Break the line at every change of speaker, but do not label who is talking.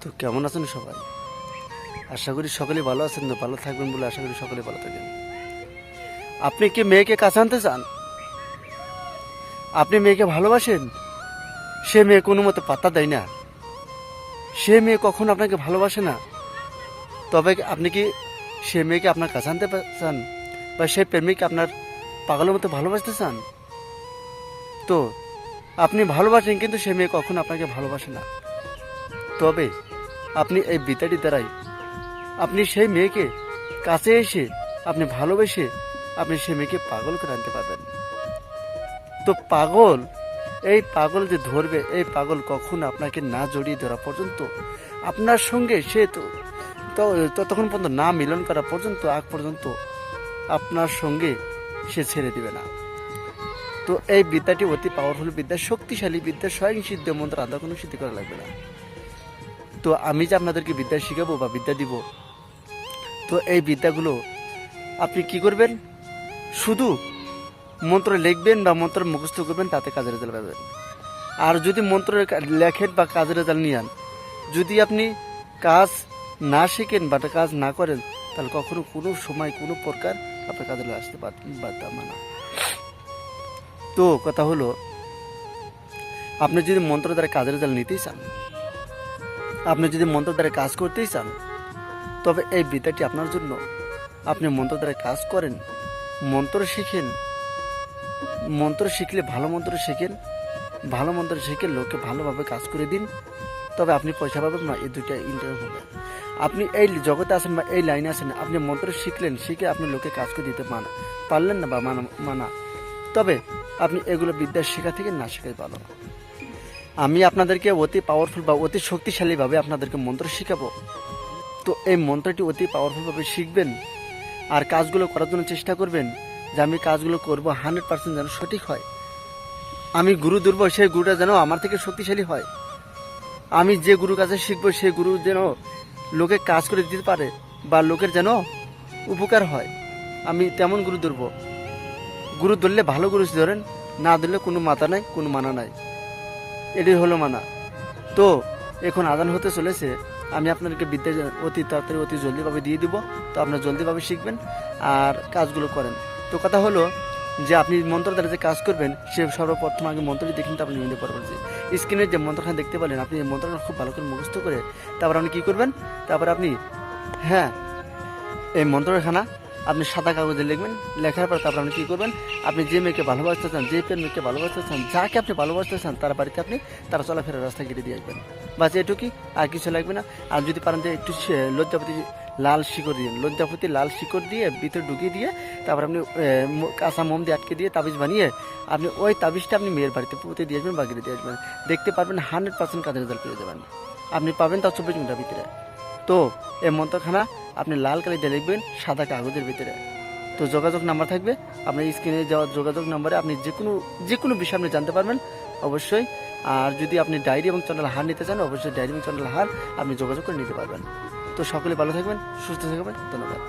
তো কেমন আছেন সবাই? আশা করি সকলে ভালো আছেন তো ভালো থাকবেন বলে আশা করি সকলে ভালো থাকবেন আপনি কি মেয়েকে কাছে আনতে চান? আপনি মেয়েকে ভালোবাসেন? সে মেয়ে কোনো মতে পাত্তা দেয় না। সে মেয়ে কখন আপনাকে ভালোবাসে না। তবে আপনি কি সে মেয়েকে আপনার কাছে আনতে চান? বা সে প্রেমিককে আপনার পাগলের মতো ভালোবাসতে চান? তো আপনি ভালোবাসেন, কিন্তু সে মেয়ে কখন আপনাকে ভালোবাসে না। তবে আপনি এই বিদ্যাটি দ্বারাই আপনি সেই মেয়েকে কাছে এসে আপনি ভালোবেসে আপনি সেই মেয়েকে পাগল করে আনতে পারবেন। তো পাগল, এই পাগল যে ধরবে, এই পাগল কখনো আপনাকে না জড়িয়ে ধরা পর্যন্ত, আপনার সঙ্গে সে তো ততক্ষণ পর্যন্ত না মিলন করা পর্যন্ত, আগ পর্যন্ত আপনার সঙ্গে সে ছেড়ে দিবে না। তো এই বিদ্যাটি অতি পাওয়ারফুল বিদ্যা, শক্তিশালী বিদ্যা স্বয়ং সিদ্ধ মন্ত্র আদা কোনো সিদ্ধি করা লাগবে না। তো আমি যে আপনাদেরকে বিদ্যা শিখাবো বা বিদ্যা দিব, তো এই বিদ্যাগুলো আপনি কি করবেন? শুধু মন্ত্র লিখবেন বা মন্ত্র মুখস্থ করবেন, তাতে কাজের রেজাল্ট পাবেন। আর যদি মন্ত্র লেখেন বা কাজের রেজাল্ট নিয়ে আন, যদি আপনি কাজ না শিখেন বা কাজ না করেন, তাহলে কখনো কোনো সময়, কোনো প্রকার আপনার কাজে আসতে পারতাম না। তো কথা হলো, আপনি যদি মন্ত্র দ্বারা কাজের রেজাল্ট নিতেই চান আপনি যদি মন্ত্র দ্বারা কাজ করতেই চান, তবে এই বিদ্যাটি আপনার জন্য। আপনি মন্ত্র দ্বারা কাজ করেন, মন্ত্র শিখেন। মন্ত্র শিখলে ভালো মন্ত্র শিখেন, ভালো মন্ত্র শিখে লোককে ভালোভাবে কাজ করে দিন, তবে আপনি পয়সা পাবেন না, এই দুইটা ইন্টারভিউ হবে। আপনি এই জগতে আছেন বা এই লাইনে আছেন, আপনি মন্ত্র শিখলেন, শিখে আপনি লোকে কাজ করে দিতে মানা পারলেন না বা মানা মানা। তবে আপনি এগুলো বিদ্যা শেখা থেকে না শেখাই ভালো। আমি আপনাদেরকে অতি পাওয়ারফুল বা অতি শক্তিশালীভাবে আপনাদেরকে মন্ত্র শেখাবো। তো এই মন্ত্রটি অতি পাওয়ারফুলভাবে শিখবেন আর কাজগুলো করার জন্য চেষ্টা করবেন যে আমি কাজগুলো করব হান্ড্রেড পার্সেন্ট যেন সঠিক হয়। আমি গুরু দুর্বল, সেই গুরুটা যেন আমার থেকে শক্তিশালী হয়। আমি যে গুরু কাছে শিখব, সেই গুরু যেন লোকে কাজ করে দিতে পারে বা লোকের যেন উপকার হয়। আমি তেমন গুরু ধরবো গুরু ধরলে ভালো গুরু ধরেন, না ধরলে কোনো মাথা নাই, কোনো মানা নাই। এটাই হলো মানা। তো, এখন আদান হতে চলেছে, আমি আপনাদেরকে বিদ্যা অতি তাড়াতাড়ি, অতি জলদিভাবে দিয়ে দিব। তো আপনারা জলদিভাবে শিখবেন আর কাজগুলো করেন। তো কথা হলো যে, আপনি মন্ত্র দ্বারা যে কাজ করবেন, সে সর্বপ্রথম আগে মন্ত্রটি দেখে নিতে আপনি নিতে পারবেন যে, স্ক্রিনের যে মন্ত্রখানা দেখতে পেলেন, আপনি এই মন্ত্রটা খুব ভালো করে মুখস্থ করে তারপর আপনি কী করবেন? তারপর আপনি হ্যাঁ এই মন্ত্রখানা আপনি সাদা কাগজে লিখবেন, লেখার পর তারপর আপনি কী করবেন? আপনি যে মেয়েকে ভালোবাসতে চান, যে পেন মেয়েকে ভালোবাসতে চান, যাকে আপনি ভালোবাসতে চান, তার বাড়িতে আপনি তার চলাফেরার রাস্তা কেটে দিয়ে আসবেন। বাস এটুকুই, আর কিছু লাগবে না। আর যদি পারেন যে একটু লজ্জাপতি লাল শিকড় দিয়ে, লজ্জাপতি লাল শিকড় দিয়ে, ভিতরে ঢুকিয়ে দিয়ে, তারপর আপনি কাঁচা মোম দিয়ে আটকে দিয়ে তাবিজ বানিয়ে, আপনি ওই তাবিজটা আপনি মেয়ের বাড়িতে পুঁতে দিয়ে আসবেন বা দিয়ে আসবেন। দেখতে পারবেন হান্ড্রেড পার্সেন্ট কাজের রেজাল্ট পেয়ে যাবেন। আপনি পাবেন তার চব্বিশ ঘণ্টার ভিতরে। তো এই মন্ত্রখানা আপনি লাল কালি দিয়ে লিখবেন সাদা কাগজের ভিতরে। তো যোগাযোগ নাম্বার থাকবে, আপনার স্ক্রিনে যাওয়া যোগাযোগ নাম্বারে আপনি যে কোনো যে কোনো বিষয় আপনি জানতে পারবেন, অবশ্যই। আর যদি আপনি ডায়েরি এবং চন্ডাল হার নিতে চান, অবশ্যই ডায়েরি এবং চন্ডাল হার আপনি যোগাযোগ করে নিতে পারবেন। তো সকলে ভালো থাকবেন, সুস্থ থাকবেন, ধন্যবাদ।